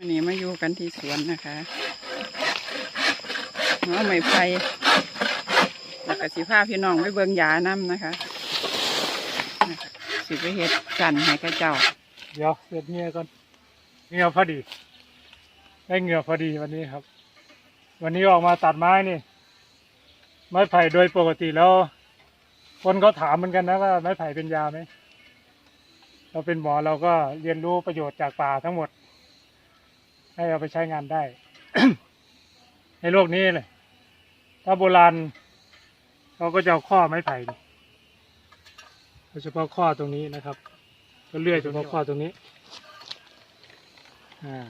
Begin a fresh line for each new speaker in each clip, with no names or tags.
วันนี้มาอยู่กันที่สวนนะคะหัวไม้ไผ่แล้วก็สิพาพี่น้องไปเบิ่งยาน้ำนะคะ สิไปเฮ็ดกันให้กระเจ้า
เดี๋ยวเสร็จเหงื่อก่อนเงื่อพอดี ได้เงื่อพอดีวันนี้ครับ วันนี้ออกมาตัดไม้นี่ ไม้ไผ่โดยปกติแล้ว คนเขาถามเหมือนกันนะว่าไม้ไผ่เป็นยาไหม เราเป็นหมอเราก็เรียนรู้ประโยชน์จากป่าทั้งหมด ให้เอาไปใช้งานได้ ในโลกนี้เลย ถ้าโบราณเขาก็จะเอาข้อไม้ไผ่โดยเฉพาะข้อตรงนี้นะครับ ก็เลื่อยเฉพาะข้อตรงนี้อ่า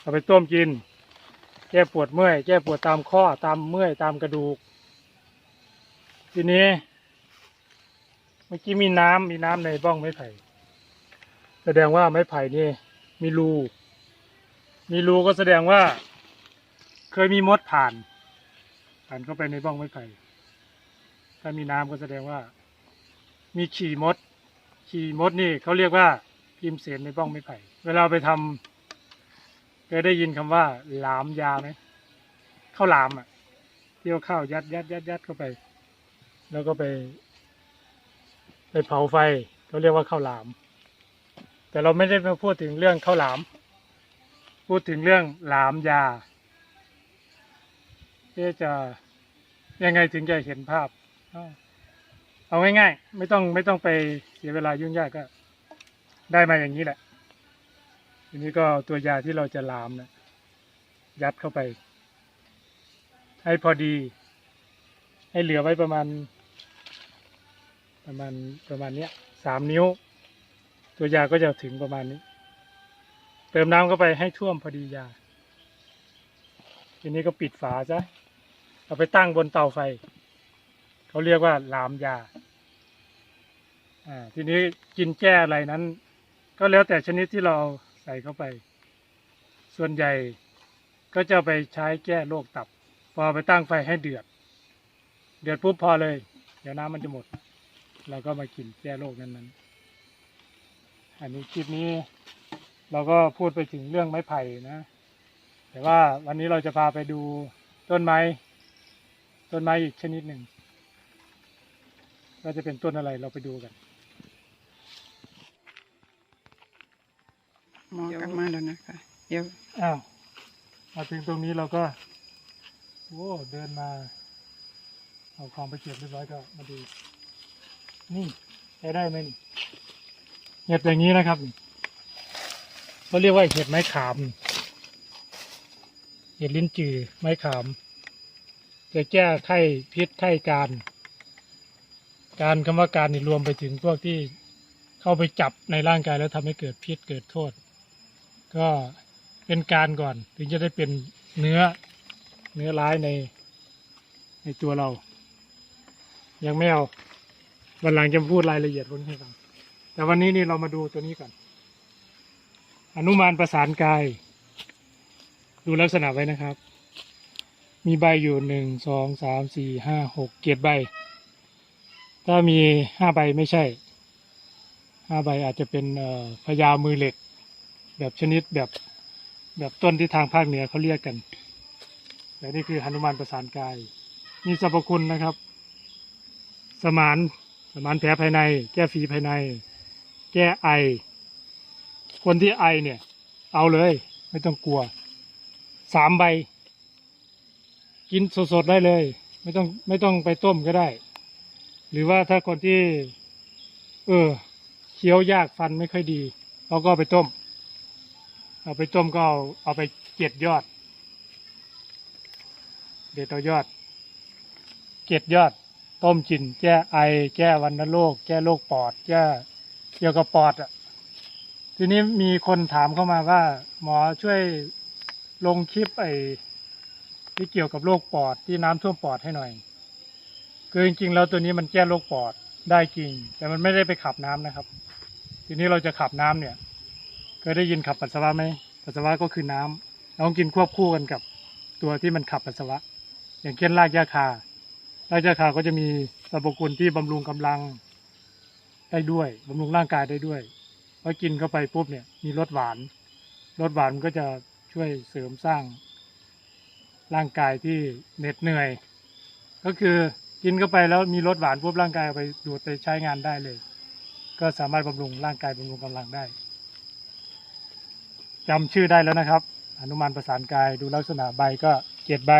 เอาไปต้มกิน แก้ปวดเมื่อย แก้ปวดตามข้อตามเมื่อยตามกระดูก ทีนี้เมื่อกี้มีน้ำมีน้ำในบ้องไม้ไผ่ แสดงว่าไม้ไผ่นี่มีรู มีรูก็แสดงว่า เคยมีมดผ่าน ผ่านเข้าไปในบ้องไม้ไผ่ถ้ามีน้ำก็แสดงว่า มีฉี่มด ขี่มดนี่เขาเรียกว่าพิมเสนในบ้องไม้ไผ่เวลาไปทำเคยได้ยินคำว่า หลามยาไหมข้าวหลามอะเที่ยวข้าวยัดยัดยัดยัดเข้าไป แล้วก็ไป ไปเผาไฟเขาเรียกว่าข้าวหลาม แต่เราไม่ได้มาพูดถึงเรื่องข้าวหลาม พูดถึงเรื่องหลามยาเอ๊ะจะยังไงถึงจะเห็นภาพ เอาง่ายๆไม่ต้องไม่ต้องไปเสียเวลายุ่งยากก็ ได้มาอย่างนี้แหละทีนี้ก็ตัวยาที่เราจะหลามนะยัดเข้าไป ให้พอดี ให้เหลือไว้ประมาณ ประมาณประมาณเนี้ยสามนิ้ว ตัวยาก็จะถึงประมาณนี้ เติมน้ำเข้าไปให้ท่วมพอดียา ทีนี้ก็ปิดฝาซะ เอาไปตั้งบนเตาไฟ เขาเรียกว่าลามยา อ่า ทีนี้กินแก้อะไรนั้น ก็แล้วแต่ชนิดที่เราใส่เข้าไป ส่วนใหญ่ก็จะไปใช้แก้โรคตับ พอไปตั้งไฟให้เดือด เดือดปุ๊บพอเลย เดี๋ยวน้ำมันจะหมด เราก็มากินแก้โรคนั้นๆอันนี้คลิปนี้ เราก็พูดไปถึงเรื่องไม้ไผ่นะ แต่ว่าวันนี้เราจะพาไปดูต้นไม้ ต้นไม้อีกชนิดหนึ่งว่าจะเป็นต้นอะไรเราไปดูกัน
หมอกลับมาแล้วนะคะเดี๋ยว
อ้าวมาถึงตรงนี้เราก็โอ้เดินมา เอาของไปเก็บเรียบร้อยก็มาดู นี่ใช้ได้ไหมนี่เห็ดอย่างนี้นะครับนี่ เขาเรียกว่าเห็ดไม้ขาม เห็ดลิ้นจือไม้ขาม จะแก้ไข้พิษไข้การ การคำว่าการนี่รวมไปถึงพวกที่เข้าไปจับในร่างกายแล้วทำให้เกิดพิษเกิดโทษ ก็เป็นการก่อนถึงจะได้เป็นเนื้อเนื้อร้ายในในตัวเรา ยังไม่เอาวันหลังจะพูดรายละเอียดพวกนี้ให้ฟังแต่วันนี้นี่เรามาดูตัวนี้ก่อน อนุมานประสานกาย ดูลักษณะไว้นะครับ มีใบอยู่หนึ่งสองสามสี่ห้าหกเจ็ดใบ ถ้ามีห้าใบไม่ใช่ห้าใบอาจจะเป็นพญามือเหล็ก แบบชนิดแบบแบบต้นที่ทางภาคเหนือเขาเรียกกันแต่นี่คือหนุมานประสานกาย มีสรรพคุณนะครับ สมานสมานแผลภายใน แก้ฝีภายใน แก้ไอ คนที่ไอเนี่ย เอาเลย ไม่ต้องกลัว สามใบ กินสดๆได้เลย ไม่ต้องไม่ต้องไปต้มก็ได้ หรือว่าถ้าคนที่ เออเคี้ยวยากฟันไม่ค่อยดีเราก็ไปต้ม เอาไปต้มก็เอาเอาไปเก็ดยอด เด็ดเอายอด เก็ดยอด ต้มกินแก้ไอ แก้วัณโรคแก้โรคปอด แก้เกี่ยวกับปอดอะ ทีนี้มีคนถามเข้ามาว่า หมอช่วยลงคลิปไอที่เกี่ยวกับโรคปอดที่น้ำท่วมปอดให้หน่อย คือจริงๆแล้วตัวนี้มันแก้โรคปอดได้จริง แต่มันไม่ได้ไปขับน้ำนะครับ ทีนี้เราจะขับน้ำเนี่ยเคยได้ยินขับปัสสาวะไหมปัสสาวะก็คือน้ำเราต้องกินควบคู่กันกับตัวที่มันขับปัสสาวะ อย่างเช่นรากหญ้าคารากหญ้าคาก็จะมีสรรพคุณที่บำรุงกำลังได้ด้วยบำรุงร่างกายได้ด้วย พอกินเข้าไปปุ๊บเนี่ย มีรสหวานรสหวานมันก็จะช่วยเสริมสร้าง ร่างกายที่เหน็ดเหนื่อย ก็คือกินเข้าไปแล้วมีรสหวานปุ๊บร่างกายเอาไปดูดไปใช้งานได้เลย ก็สามารถบำรุงร่างกายบำรุงกำลังได้จำชื่อได้แล้วนะครับอนุมานประสานกายดูลักษณะใบก็เจ็ดใบ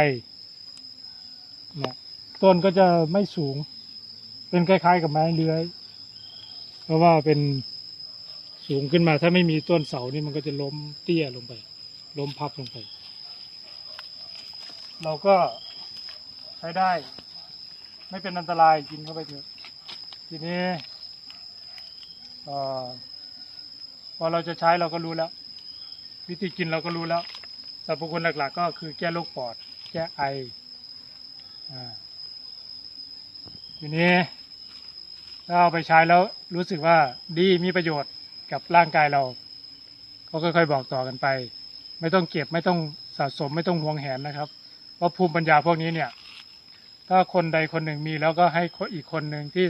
เนี่ยต้นก็จะไม่สูง เป็นคล้ายๆกับไม้เลื้อย เพราะว่าเป็น สูงขึ้นมาถ้าไม่มีต้นเสานี่มันก็จะล้มเตี้ยลงไป ล้มพับลงไป เราก็ใช้ได้ ไม่เป็นอันตรายกินเข้าไปเถอะทีนี้เอ่อพอเราจะใช้เราก็รู้แล้ว วิธีกินเราก็รู้แล้วสรรพคุณหลัก ๆ ก็คือแก้โรคปอด แก้ไออ่าทีนี้ถ้าเอาไปใช้แล้วรู้สึกว่าดีมีประโยชน์ กับร่างกายเราก็ค่อยๆบอกต่อกันไป ไม่ต้องเก็บไม่ต้องสะสมไม่ต้องหวงแหนนะครับ เพราะภูมิปัญญาพวกนี้เนี่ย ถ้าคนใดคนหนึ่งมีแล้วก็ให้อีกคนหนึ่งที่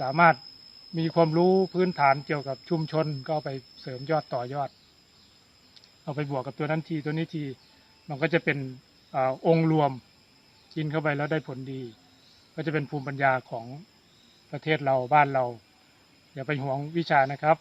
สามารถมีความรู้พื้นฐานเกี่ยวกับชุมชนก็ไปเสริมยอดต่อยอด เอาไปบวกกับตัวนั้นทีตัวนี้ทีมันก็จะเป็นอองค์รวมกินเข้าไปแล้วได้ผลดี ก็จะเป็นภูมิปัญญาของประเทศเราบ้านเรา อย่าไปหวงวิชานะครับ